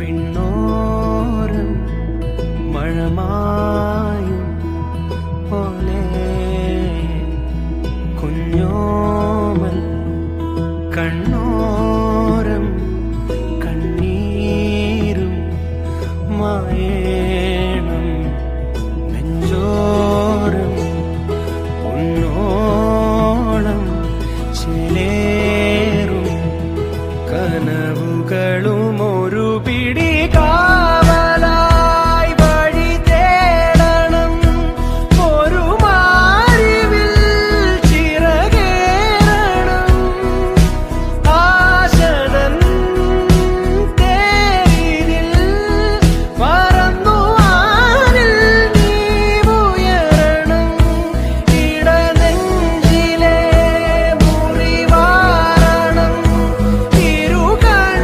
വിണ്ണോരം മഴമായും പോലെ. കുഞ്ഞോമൽ കണ്ണോരം കണ്ണീരും മായേണം. നെഞ്ചോരം പൊന്നോണം ചിലേ